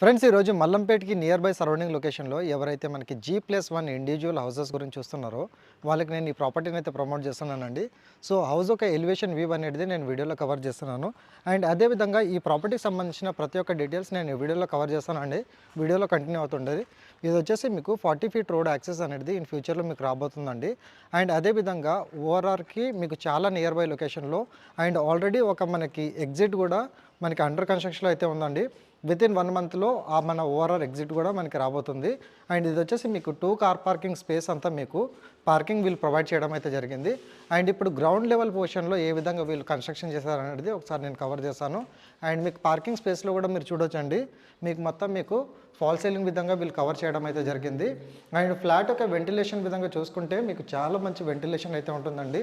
Friends ఈరోజు మల్లంపేటకి near by surrounding లొకేషన్లో ఎవరైతే మనకి G plus one individual houses గురించి చూస్తున్నారో వాళ్ళకి నేను ఈ ప్రాపర్టీని అయితే ప్రమోట్ చేస్తున్నానండి. సో హౌస్ ఒక ఎలివేషన్ వ్యూ అనేది నేను వీడియోలో కవర్ చేస్తున్నాను. అండ్ అదేవిధంగా ఈ ప్రాపర్టీకి సంబంధించిన ప్రతి ఒక్క డీటెయిల్స్ నేను ఈ వీడియోలో కవర్ చేస్తానండి. వీడియోలో కంటిన్యూ అవుతుండేది ఇది వచ్చేసి మీకు ఫార్టీ ఫీట్ రోడ్ యాక్సెస్ అనేది ఇన్ ఫ్యూచర్లో మీకు రాబోతుందండి. అండ్ అదేవిధంగా ఓఆర్ఆర్కి మీకు చాలా నియర్ బై లొకేషన్లో అండ్ ఆల్రెడీ ఒక మనకి ఎగ్జిట్ కూడా మనకి అండర్ కన్స్ట్రక్షన్లో అయితే ఉందండి. విత్ ఇన్ వన్ మంత్లో ఆ మన ఓవరాల్ ఎగ్జిట్ కూడా మనకి రాబోతుంది. అండ్ ఇది వచ్చేసి మీకు టూ కార్ పార్కింగ్ స్పేస్ అంతా మీకు పార్కింగ్ వీళ్ళు ప్రొవైడ్ చేయడం అయితే జరిగింది. అండ్ ఇప్పుడు గ్రౌండ్ లెవెల్ పొజిషన్లో ఏ విధంగా వీళ్ళు కన్స్ట్రక్షన్ చేశారనేది ఒకసారి నేను కవర్ చేశాను అండ్ మీకు పార్కింగ్ స్పేస్లో కూడా మీరు చూడొచ్చండి. మీకు మొత్తం మీకు ఫాల్ సీలింగ్ విధంగా వీళ్ళు కవర్ చేయడం అయితే జరిగింది. అండ్ ఫ్లాట్ యొక్క వెంటిలేషన్ విధంగా చూసుకుంటే మీకు చాలా మంచి వెంటిలేషన్ అయితే ఉంటుందండి.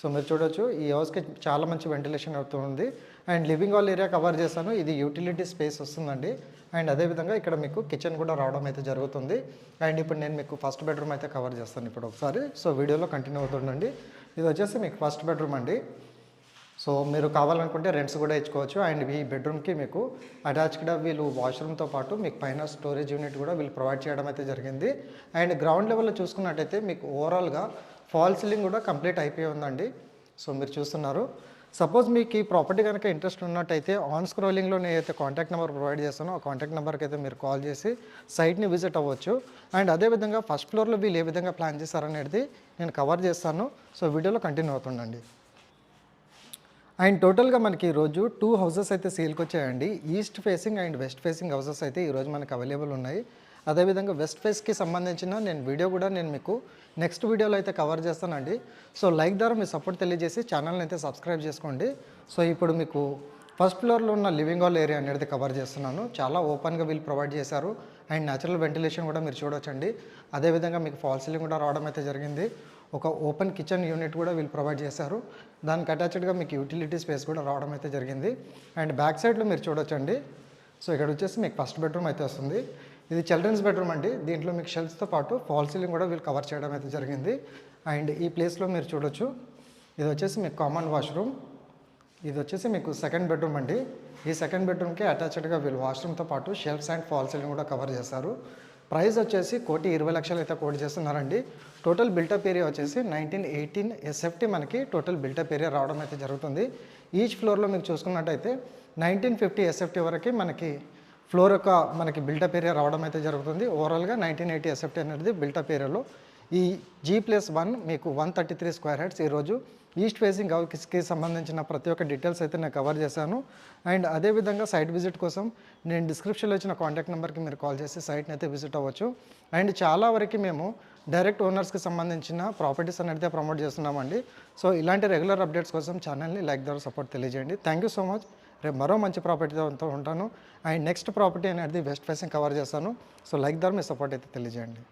సో మీరు చూడొచ్చు ఈ హౌస్కి చాలా మంచి వెంటిలేషన్ అవుతుంది and living hall area cover చేశాను. ఇది యూటిలిటీ స్పేస్ వస్తుందండి. అండ్ అదేవిధంగా ఇక్కడ మీకు కిచెన్ కూడా రావడం అయితే జరుగుతుంది. అండ్ ఇప్పుడు నేను మీకు ఫస్ట్ బెడ్రూమ్ అయితే కవర్ చేస్తాను ఇప్పుడు ఒకసారి. సో వీడియోలో కంటిన్యూ అవుతుండండి ఇది వచ్చేసి మీకు ఫస్ట్ బెడ్రూమ్ అండి. సో మీరు కావాలనుకుంటే రెంట్స్ కూడా ఇచ్చుకోవచ్చు. అండ్ ఈ బెడ్రూమ్కి మీకు అటాచ్డ్గా వీళ్ళు వాష్రూమ్తో పాటు మీకు పైన స్టోరేజ్ యూనిట్ కూడా వీళ్ళు ప్రొవైడ్ చేయడం అయితే జరిగింది. అండ్ గ్రౌండ్ లెవెల్లో చూసుకున్నట్టయితే మీకు ఓవరాల్గా ఫాల్ సీలింగ్ కూడా కంప్లీట్ అయిపోయి ఉందండి. సో మీరు చూస్తున్నారు. సపోజ్ మీకు ఈ ప్రాపర్టీ కనుక ఇంట్రెస్ట్ ఉన్నట్టయితే ఆన్ స్క్రోలింగ్లో నేను అయితే కాంటాక్ట్ నెంబర్ ప్రొవైడ్ చేస్తానో ఆ కాంటాక్ట్ నెంబర్కి అయితే మీరు కాల్ చేసి సైట్ని విజిట్ అవ్వచ్చు. అండ్ అదేవిధంగా ఫస్ట్ ఫ్లోర్లో వీళ్ళు ఏ విధంగా ప్లాన్ చేశారనేది నేను కవర్ చేస్తాను. సో వీడియోలో కంటిన్యూ అవుతుండండి. అండ్ టోటల్గా మనకి ఈరోజు టూ హౌసెస్ అయితే సేల్కి వచ్చాయండి east facing and west facing houses అయితే ఈరోజు మనకి అవైలబుల్ ఉన్నాయి. అదేవిధంగా వెస్ట్ ఫేస్కి సంబంధించిన నేను వీడియో కూడా నేను మీకు నెక్స్ట్ వీడియోలో అయితే కవర్ చేస్తానండి. సో లైక్ ద్వారా మీ సపోర్ట్ తెలియజేసి ఛానల్ని అయితే సబ్స్క్రైబ్ చేసుకోండి. సో ఇప్పుడు మీకు ఫస్ట్ ఫ్లోర్లో ఉన్న లివింగ్ హాల్ ఏరియా అనేది కవర్ చేస్తున్నాను. చాలా ఓపెన్గా వీళ్ళు ప్రొవైడ్ చేశారు. అండ్ న్యాచురల్ వెంటిలేషన్ కూడా మీరు చూడొచ్చండి. అదేవిధంగా మీకు ఫాల్ సీలింగ్ కూడా రావడం అయితే జరిగింది. ఒక ఓపెన్ కిచెన్ యూనిట్ కూడా వీళ్ళు ప్రొవైడ్ చేశారు. దానికి అటాచ్డ్గా మీకు యూటిలిటీ స్పేస్ కూడా రావడం అయితే జరిగింది. అండ్ బ్యాక్ సైడ్లో మీరు చూడొచ్చండి. సో ఇక్కడ వచ్చేసి మీకు ఫస్ట్ బెడ్రూమ్ అయితే వస్తుంది. ఇది చిల్డ్రన్స్ బెడ్రూమ్ అండి. దీంట్లో మీకు షెల్ఫ్స్తో పాటు ఫాల్ సీలింగ్ కూడా వీళ్ళు కవర్ చేయడం అయితే జరిగింది. అండ్ ఈ ప్లేస్లో మీరు చూడొచ్చు. ఇది వచ్చేసి మీకు కామన్ వాష్రూమ్ ఇది వచ్చేసి మీకు సెకండ్ బెడ్రూమ్ అండి. ఈ సెకండ్ బెడ్రూమ్కి అటాచ్డ్గా వీళ్ళు వాష్రూమ్తో పాటు షెల్ఫ్స్ అండ్ ఫాల్ సీలింగ్ కూడా కవర్ చేశారు. ప్రైస్ వచ్చేసి కోటి ఇరవై లక్షలు అయితే కోటి చేస్తున్నారండి. టోటల్ బిల్టప్ ఏరియా వచ్చేసి నైన్టీన్ ఎయిటీన్ ఎస్ఎఫ్టీ మనకి టోటల్ బిల్టప్ ఏరియా రావడం అయితే జరుగుతుంది. ఈచ్ ఫ్లోర్లో మీకు చూసుకున్నట్టయితే నైన్టీన్ ఫిఫ్టీ ఎస్ఎఫ్టీ వరకు మనకి ఫ్లోర్ యొక్క మనకి బిల్టప్ ఏరియా రావడం అయితే జరుగుతుంది. ఓవరాల్గా నైన్టీన్ ఎయిటీ ఎస్ఎఫ్టీ అనేది బిల్టప్ ఏరియాలో. ఈ జీ ప్లస్ వన్ మీకు one thirty three square heads ఈరోజు ఈస్ట్ ఫేసింగ్ హౌస్కి సంబంధించిన ప్రతి ఒక్క డీటెయిల్స్ అయితే నేను కవర్ చేశాను. అండ్ అదేవిధంగా సైట్ విజిట్ కోసం నేను డిస్క్రిప్షన్లో ఇచ్చిన కాంటాక్ట్ నెంబర్కి మీరు కాల్ చేసి సైట్ని అయితే విజిట్ అవ్వచ్చు. అండ్ చాలా వరకు మేము డైరెక్ట్ ఓనర్స్కి సంబంధించిన ప్రాపర్టీస్ అనేది ప్రమోట్ చేస్తున్నామండి. సో ఇలాంటి రెగ్యులర్ అప్డేట్స్ కోసం ఛానల్ని లైక్ ద్వారా సపోర్ట్ తెలియజేయండి. థ్యాంక్ యూ సో మచ్ రేపు మరో మంచి ప్రాపర్టీతో ఉంటాను. అండ్ నెక్స్ట్ ప్రాపర్టీ అనేది వెస్ట్ ఫేసింగ్ కవర్ చేస్తాను. సో లైక్ దర్ మీ సపోర్ట్ అయితే తెలియజేయండి.